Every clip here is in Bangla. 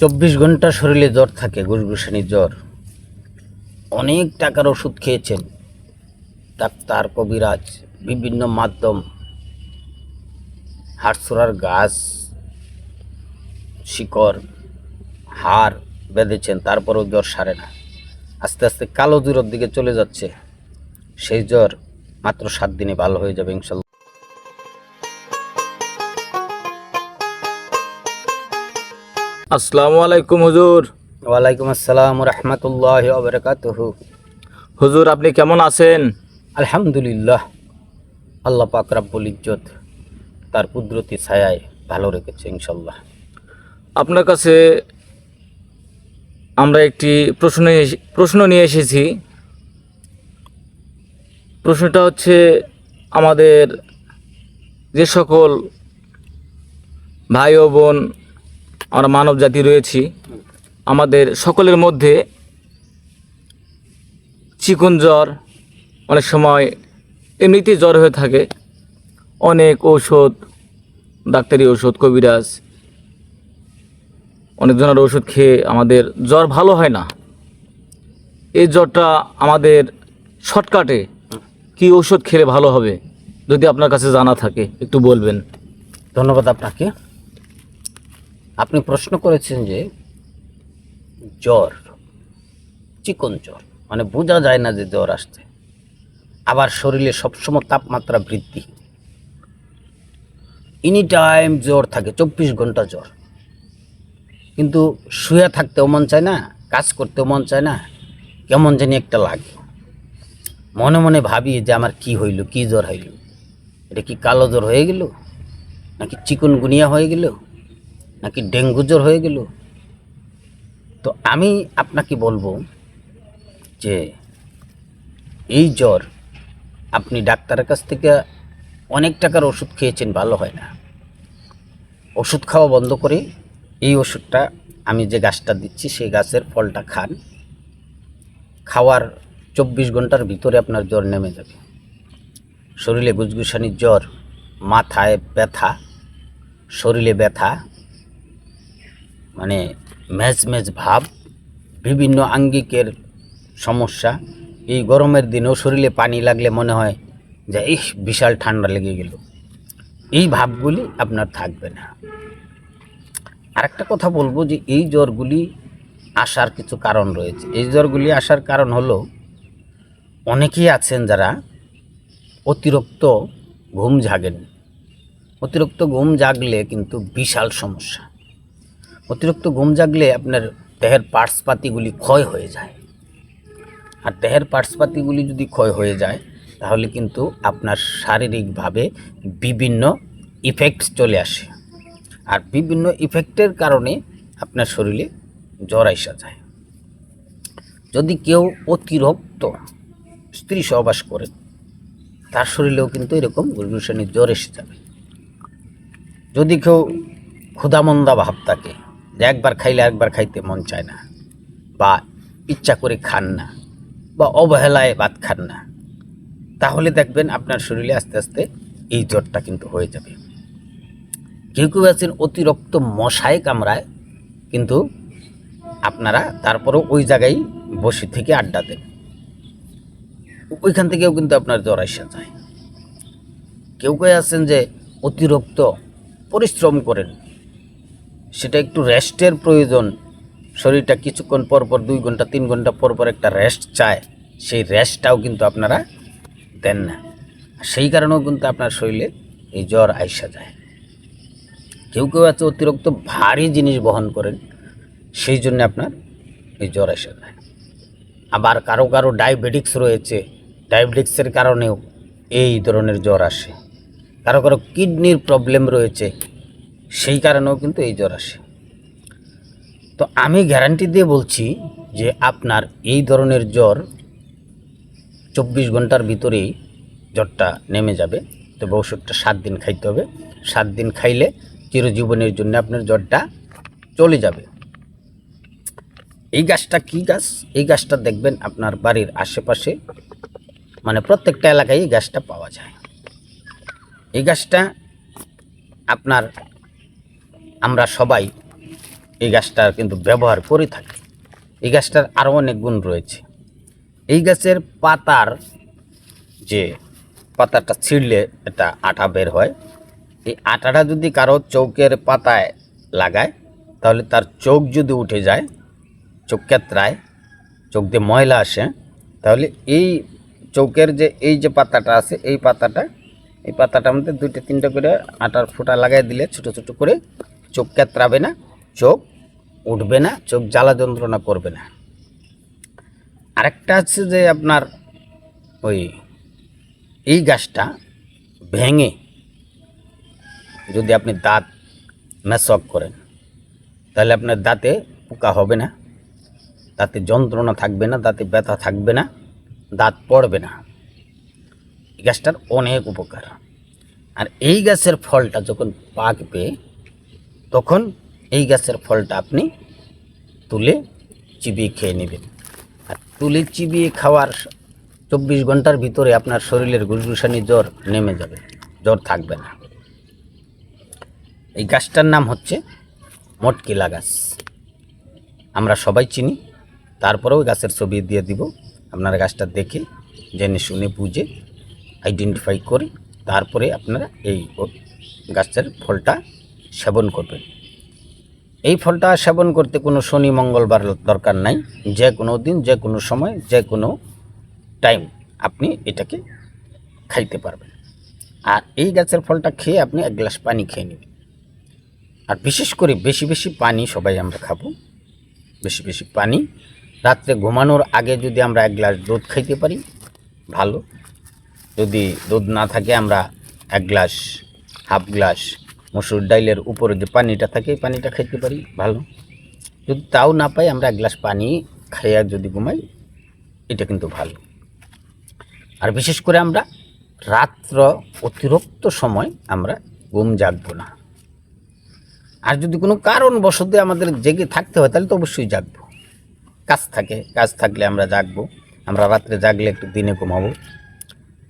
চব্বিশ ঘণ্টা শরীরে জ্বর থাকে গুসগুসানি জ্বর। অনেক টাকার ওষুধ খেয়েছেন। ডাক্তার, কবিরাজ, বিভিন্ন মাধ্যম হাড়সোড়ার গাছ, শিকড়, হাড় বেঁধেছেন, তারপরেও জ্বর সারে না। আস্তে আস্তে কালো দূরের দিকে চলে যাচ্ছে। সেই জ্বর মাত্র সাত দিনে ভালো হয়ে যাবে, ইনশাল্লাহ। আসসালামু আলাইকুম হুজুর। ওয়ালাইকুম আসসালাম রহমতুল্লাহ বারকাতুহু হুজুর আপনি কেমন আছেন? আলহামদুলিল্লাহ আল্লাহ পাক রাব্বুল ইজ্জত তার কুদরতি ছায়ায় ভালো রেখেছে ইনশাল্লাহ আপনার কাছে আমরা একটি প্রশ্ন প্রশ্ন নিয়ে এসেছি। প্রশ্নটা হচ্ছে আমাদের যে সকল ভাই ও বোন আমরা মানব জাতি রয়েছি, আমাদের সকলের মধ্যে চিকন জ্বর অনেক সময় এমনিতেই জ্বর হয়ে থাকে। অনেক ঔষধ, ডাক্তারি ওষুধ কবিরাজ অনেকজনের ওষুধ খেয়ে আমাদের জ্বর ভালো হয় না। এই জ্বরটা আমাদের শর্টকাটে কি ওষুধ খেলে ভালো হবে যদি আপনার কাছে জানা থাকে, একটু বলবেন। ধন্যবাদ আপনাকে। আপনি প্রশ্ন করেছেন যে জ্বর, চিকন জ্বর মানে বোঝা যায় না যে জ্বর আসছে। আবার শরীরে সবসময় তাপমাত্রা বৃদ্ধি। এনি টাইম জ্বর থাকে, চব্বিশ ঘণ্টা জ্বর। কিন্তু শুয়ে থাকতেও মন চায় না, কাজ করতেও মন চায় না, কেমন জানি একটা লাগে। মনে মনে ভাবি যে আমার কি হইল, কি জ্বর হইল? এটা কি কালো জ্বর হয়ে গেল? নাকি চিকুনগুনিয়া হয়ে গেল? নাকি ডেঙ্গু জ্বর হয়ে গেল? তো আমি আপনাকে বলব যে এই জ্বর আপনি ডাক্তারের কাছ থেকে অনেক টাকার ওষুধ খেয়েছেন, ভালো হয় না। ওষুধ খাওয়া বন্ধ করে এই ওষুধটা আমি যে গাছটা দিচ্ছি, সেই গাছের ফলটা খান। খাওয়ার চব্বিশ ঘণ্টার ভিতরে আপনার জ্বর নেমে যাবে। শরীরে গুজগুসানির জ্বর, মাথায় ব্যথা, শরীরে ব্যথা মানে ম্যাজ ম্যাজ ভাব, বিভিন্ন আঙ্গিকের সমস্যা, এই গরমের দিনেও শরীরে পানি লাগলে মনে হয় যে ইস, বিশাল ঠান্ডা লেগে গেল। এই ভাবগুলি আপনার থাকবে না। আরেকটা কথা বলব যে এই জ্বরগুলি আসার কিছু কারণ রয়েছে। এই জ্বরগুলি আসার কারণ হলো, অনেকেই আছেন যারা অতিরিক্ত ঘুম জাগেন অতিরিক্ত ঘুম জাগলে কিন্তু বিশাল সমস্যা। অতিরিক্ত ঘুম জাগলে আপনার দেহের পার্টসপাতিগুলি ক্ষয় হয়ে যায়। আর দেহের পার্টসপাতিগুলি যদি ক্ষয় হয়ে যায়, তাহলে কিন্তু আপনার শারীরিকভাবে বিভিন্ন ইফেক্টস চলে আসে। আর বিভিন্ন ইফেক্টের কারণে আপনার শরীরে জ্বর আসা যায়। যদি কেউ অতিরিক্ত স্ত্রী সহবাস করে, তার শরীরেও কিন্তু এরকম গুলগুসানি জ্বর এসে যাবে। যদি কেউ ক্ষুধামন্দা ভাব থাকে যে একবার খাইলে একবার খাইতে মন চায় না, বা ইচ্ছা করে খান না, বা অবহেলায় ভাত খান না, তাহলে দেখবেন আপনার শরীরে আস্তে আস্তে এই জ্বরটা কিন্তু হয়ে যাবে। কেউ কেউ আছেন অতিরিক্ত মশায় কামড়ায়, কিন্তু আপনারা তারপরেও ওই জায়গায় বসে থেকে আড্ডা দেন। ওইখান থেকেও কিন্তু আপনার জ্বর আসা যায়। কেউ কেউ আছেন যে অতিরিক্ত পরিশ্রম করেন সেটা একটু রেস্টের প্রয়োজন। শরীরটা কিছুক্ষণ পর পর দুই ঘণ্টা, তিন ঘণ্টা পর পর একটা রেস্ট চায়। সেই রেস্টটাও কিন্তু আপনারা দেন না। সেই কারণেও কিন্তু আপনার শরীরে এই জ্বর আইসা যায়। কেউ কেউ আছে অতিরিক্ত ভারী জিনিস বহন করেন, সেই জন্য আপনার এই জ্বর আসা যায়। আবার কারও কারও ডায়াবেটিক্স রয়েছে, ডায়াবেটিক্সের কারণেও এই ধরনের জ্বর আসে। কারও কারও কিডনির প্রবলেম রয়েছে সেই কারণেও কিন্তু এই জ্বর আসে। তো আমি গ্যারান্টি দিয়ে বলছি যে আপনার এই ধরনের জ্বর চব্বিশ ঘণ্টার ভিতরেই জ্বরটা নেমে যাবে। তবে ওষুধটা সাত দিন খাইতে হবে। সাত দিন খাইলে চিরজীবনের জন্য আপনার জ্বরটা চলে যাবে। এই গাছটা কি গাছ? এই গাছটা দেখবেন আপনার বাড়ির আশেপাশে মানে প্রত্যেকটা এলাকায় এই গাছটা পাওয়া যায়। এই গাছটা আপনার আমরা সবাই এই গাছটার কিন্তু ব্যবহার করে থাকি। এই গাছটার আরও অনেক গুণ রয়েছে। এই গাছের পাতার যে পাতাটা ছিঁড়লে এটা আঠা বের হয়, এই আটাটা যদি কারও চৌকের পাতায় লাগায়, তাহলে তার চোখ যদি উঠে যায়, চোখ কেতরায় চোখ দিয়ে ময়লা আসে, তাহলে এই চৌকের যে, এই যে পাতাটা আছে, এই পাতাটা, এই পাতাটার মধ্যে দুইটা, তিনটা করে আটার ফোঁটা লাগাই দিলে ছোট ছোট করে চোখ কেতরাবে না, চোখ উঠবে না, চোখ জ্বালা যন্ত্রণা করবে না। আরেকটা আছে যে আপনার ওই এই গাছটা ভেঙে যদি আপনি দাঁত মেসক করেন, তাহলে আপনার দাঁতে পোকা হবে না, দাঁতে যন্ত্রণা থাকবে না, দাঁতে ব্যথা থাকবে না, দাঁত পড়বে না। এই গাছটার অনেক উপকার। আর এই গাছের ফলটা যখন পাকবে তখন এই গাছের ফলটা আপনি তুলে চিবিয়ে খেয়ে নেবেন। আর তুলে চিবিয়ে খাওয়ার চব্বিশ ঘণ্টার ভিতরে আপনার শরীরের গুসগুসানি জ্বর নেমে যাবে, জ্বর থাকবে না। এই গাছটার নাম হচ্ছে মটকিলা গাছ। আমরা সবাই চিনি, তারপরেও গাছের ছবি দিয়ে দিব। আপনারা গাছটা দেখে, জেনে শুনে বুঝে আইডেন্টিফাই করে, তারপরে আপনারা এই গাছের ফলটা সেবন করবেন এই ফলটা সেবন করতে কোনো শনি, মঙ্গলবার দরকার নাই। যে কোনো দিন, যে কোনো সময়, যে কোনো টাইম আপনি এটাকে খাইতে পারবেন। আর এই গাছের ফলটা খেয়ে আপনি এক গ্লাস পানি খেয়ে নেবেন। আর বিশেষ করে বেশি বেশি পানি সবাই আমরা খাব। বেশি বেশি পানি। রাত্রে ঘুমানোর আগে যদি আমরা এক গ্লাস দুধ খাইতে পারি, ভালো। যদি দুধ না থাকে, আমরা এক গ্লাস, হাফ গ্লাস মসুর ডাইলের উপরে যে পানিটা থাকে পানিটা খাইতে পারি, ভালো। যদি তাও না পাই, আমরা এক গ্লাস পানি খাইয়া যদি ঘুমাই, এটা কিন্তু ভালো। আর বিশেষ করে আমরা রাত্র অতিরিক্ত সময় আমরা ঘুম জাগবো না। আর যদি কোনো কারণবশত আমাদের জেগে থাকতে হয়, তাহলে তো অবশ্যই জাগব। কাজ থাকে, কাজ থাকলে আমরা জাগব। আমরা রাত্রে জাগলে একটু দিনে ঘুমাবো।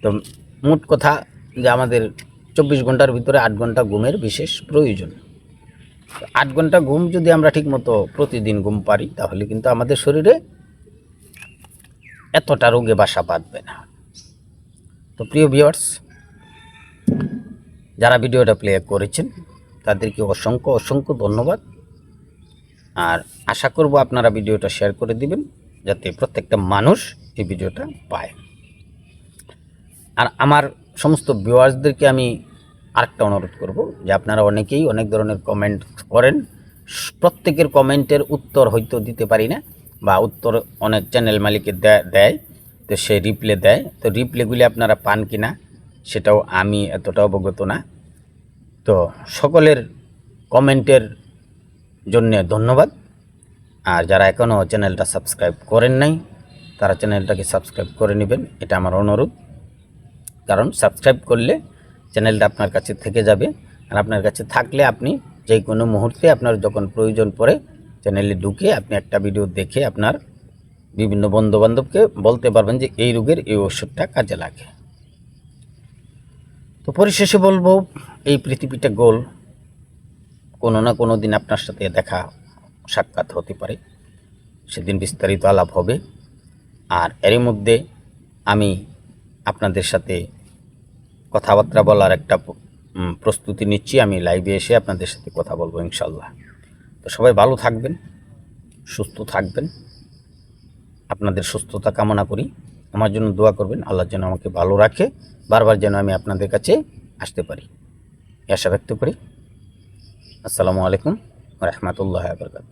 তো মোট কথা যে আমাদের চব্বিশ ঘণ্টার ভিতরে আট ঘণ্টা ঘুমের বিশেষ প্রয়োজন। আট ঘণ্টা ঘুম যদি আমরা ঠিকমতো প্রতিদিন ঘুম পারি, তাহলে কিন্তু আমাদের শরীরে এতটা রোগে বাসা বাঁধবে না। তো প্রিয় ভিউয়ার্স যারা ভিডিওটা প্লে করেছেন, তাদেরকে অসংখ্য অসংখ্য ধন্যবাদ। আর আশা করব আপনারা ভিডিওটা শেয়ার করে দিবেন, যাতে প্রত্যেকটা মানুষ এই ভিডিওটা পায়। আর আমার সমস্ত ভিউয়ার্সদেরকে আমি আরেকটা অনুরোধ করব যে আপনারা অনেকেই অনেক ধরনের কমেন্ট করেন। প্রত্যেকের কমেন্টের উত্তর হয়তো দিতে পারি না বা উত্তর অনেক চ্যানেল মালিকের দেয়, তো সে রিপ্লে দেয়। তো রিপ্লেগুলি আপনারা পান কি না সেটাও আমি এতটা অবগত না। তো সকলের কমেন্টের জন্য ধন্যবাদ। আর যারা এখনও চ্যানেলটা সাবস্ক্রাইব করেন নাই, তারা চ্যানেলটাকে সাবস্ক্রাইব করে নেবেন। এটা আমার অনুরোধ। কারণ সাবস্ক্রাইব করলে চ্যানেলটা আপনার কাছে থেকে যাবে আর আপনার কাছে থাকলে আপনি যে কোনো মুহূর্তে আপনার যখন প্রয়োজন পড়ে চ্যানেলে ঢুকে আপনি একটা ভিডিও দেখে আপনার বিভিন্ন বন্ধুবান্ধবকে বলতে পারবেন যে এই রোগের এই ওষুধটা কাজে লাগে। তো পরিশেষে বলব, এই পৃথিবীটা গোল। কোনো না কোনো দিন আপনার সাথে দেখা, সাক্ষাৎ হতে পারে। সেদিন বিস্তারিত আলাপ হবে। আর এরই মধ্যে আমি আপনাদের সাথে কথাবার্তা বলার একটা প্রস্তুতি নিচ্ছি। আমি লাইভে এসে আপনাদের সাথে কথা বলব ইনশাল্লাহ তো সবাই ভালো থাকবেন, সুস্থ থাকবেন। আপনাদের সুস্থতা কামনা করি। আমার জন্য দোয়া করবেন, আল্লাহ যেন আমাকে ভালো রাখে, বারবার যেন আমি আপনাদের কাছে আসতে পারি। আশা ব্যক্ত করি। আসসালামু আলাইকুম রহমতুল্লাহ বরকাত